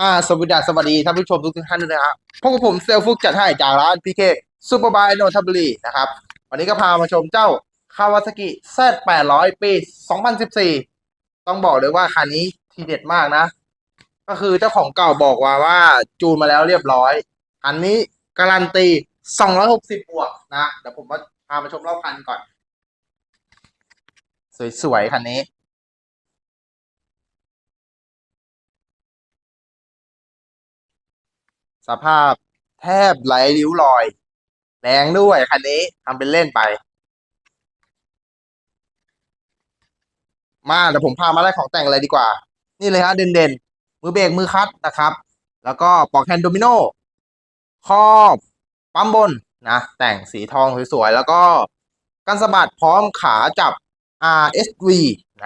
อ่าสวัสดีสวัสดีท่านผู้ชมทุกท่านด้วยนะครับพบกับผมเซลฟุกจัดให้จากร้านพีเคซูเปอร์บายโนทับลีนะครับ วันนี้ก็พามาชมเจ้าคาวาซากิ Z800 ปี2014ต้องบอกเลยว่าคันนี้ทีเด็ดมากนะ ก็คือเจ้าของเก่าบอกว่าว่าจูนมาแล้วเรียบร้อยคันนี้การันตี260บวกนะ เดี๋ยวผมมาพามาชมรอบคันก่อน สวยๆคันนี้ สภาพแทบไหลริ้วรอย แรงด้วยคันนี้ทำเป็นเล่นไป มาเดี๋ยวผมพามาได้ของแต่งเลยดีกว่า นี่เลยฮะเด่นเด่นๆ มือเบรกมือคัดนะครับ แล้วก็ปอกแฮนด์โดมิโนครอบปั๊มบนนะแต่งสีทองสวยๆ แล้วก็กันสะบัดพร้อมขาจับ RSV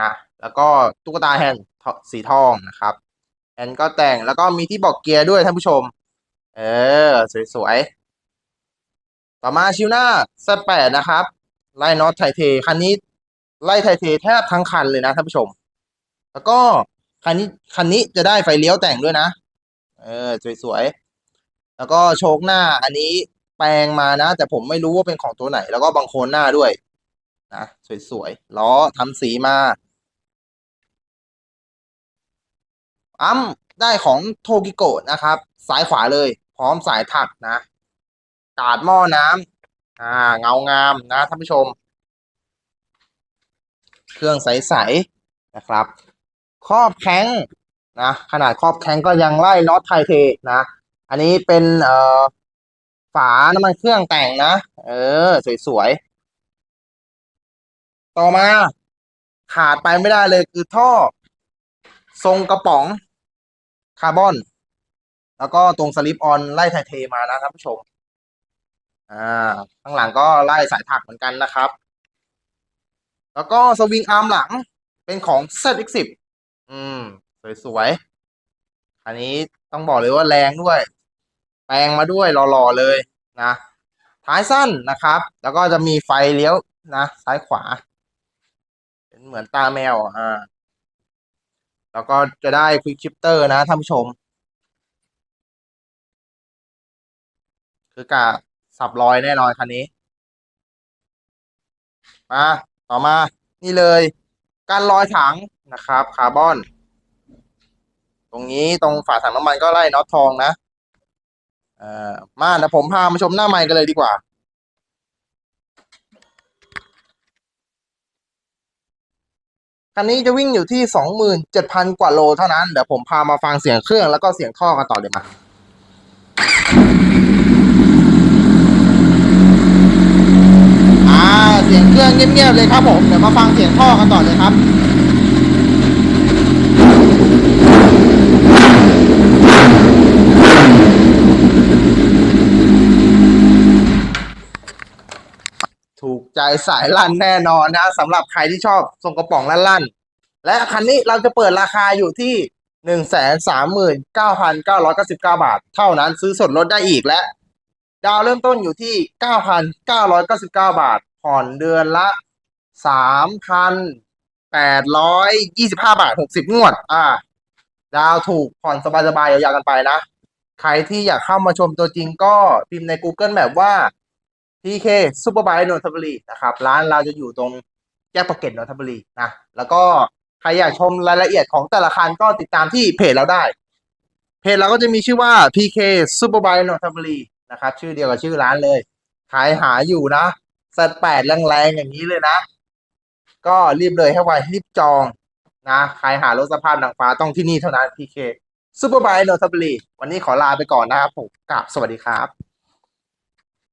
นะแล้วก็ตุ๊กตาแฮนด์สีทองนะครับแฮนด์ก็แต่งแล้วก็มีที่บอกเกียร์ด้วยท่านผู้ชม เออ สวยๆ ต่อมาชิวหน้า Z8 นะครับ ไล่น็อตไทเท คันนี้ไล่ไทเทแทบทั้งคันเลยนะท่านผู้ชม แล้วก็คันนี้คันนี้จะได้ไฟเลี้ยวแต่งด้วยนะ เออ สวยๆ แล้วก็โชคหน้าอันนี้แปลงมานะ แต่ผมไม่รู้ว่าเป็นของตัวไหน แล้วก็บังโคลนหน้าด้วยนะสวยๆ ล้อทำสีมาอ้ำได้ของโทกิโกะนะครับ ซ้ายขวาเลย พร้อมสายถักนะ กาดหม้อน้ำอ่า เงางามนะท่านผู้ชม เครื่องใสๆนะครับ ครอบแข้งนะขนาดครอบแข้งก็ยังไล่น็อตไทเทนะ อันนี้เป็นเอ่อฝาน้ำมันเครื่องแต่งนะ เออ สวยๆ ต่อมาขาดไปไม่ได้เลยคือท่อ ทรงกระป๋องคาร์บอน แล้วก็ตรงสลิปออนไล่ไทเทมานะท่านผู้ชม อ่า ข้างหลังก็ไล่สายถักเหมือนกันนะครับ แล้วก็สวิงอาร์มหลังเป็นของ ZX10 อืม สวยๆ อันนี้ต้องบอกเลยว่าแรงด้วย แปลงมาด้วยหล่อๆเลยนะ ท้ายสั้นนะครับ แล้วก็จะมีไฟเลี้ยวนะ ซ้ายขวา เป็นเหมือนตาแมว อ่า แล้วก็จะได้ควิกชิปเตอร์นะท่านผู้ชม คือกะสับรอยแน่นอนคันนี้ มาต่อมา นี่เลย การลอยถังนะครับ คาร์บอน ตรงนี้ตรงฝาถังน้ำมันก็ไล่น็อตทองนะเอ่อมาเดี๋ยวผมพามาชมหน้าไมค์กันเลยดีกว่า คันนี้จะวิ่งอยู่ที่สองหมื่นเจ็ดพันกว่าโลเท่านั้น เดี๋ยวผมพามาฟังเสียงเครื่องแล้วก็เสียงท่อกันต่อเลยมา เงเครื่องเงียบๆเลยครับผม เดี๋ยวมาฟังเสียงท่อกันต่อเลยครับถูกใจสายลั่นแน่นอนนะสำหรับใครที่ชอบทรงกระป๋องลั่นๆ และคันนี้เราจะเปิดราคาอยู่ที่หนึ่งแสนสามหมื่นเก้าพันเก้าร้อยเก้าสิบเก้าบาท เท่านั้นซื้อสดลดได้อีกและ ดาวเริ่มต้นอยู่ที่เก้าพันเก้าร้อยเก้าสิบเก้าบาท ผ่อนเดือนละสามพันแปดร้อยยี่สิบห้าบาทหกสิบงวด อ่า ดาวถูกผ่อนสบายๆยาวๆกันไปนะ ใครที่อยากเข้ามาชมตัวจริงก็พิมพ์ใน Google Map ว่า PK Superbike นนทบุรีนะครับ ร้านเราจะอยู่ตรงแยกปากเกร็ดนนทบุรีนะ แล้วก็ใครอยากชมรายละเอียดของแต่ละคันก็ติดตามที่เพจเราได้ เพจเราก็จะมีชื่อว่า PK Superbike นนทบุรีนะครับ ชื่อเดียวกับชื่อร้านเลย ขายหาอยู่นะ สัตแปดแรงๆอย่างนี้เลยนะ ก็รีบเลยให้ไวรีบจองนะใครหารถสภาพนางฟ้าต้องที่นี่เท่านั้นพีเคซูเปอร์บายนนทบุรีวันนี้ขอลาไปก่อนนะครับผมกราบสวัสดีครับ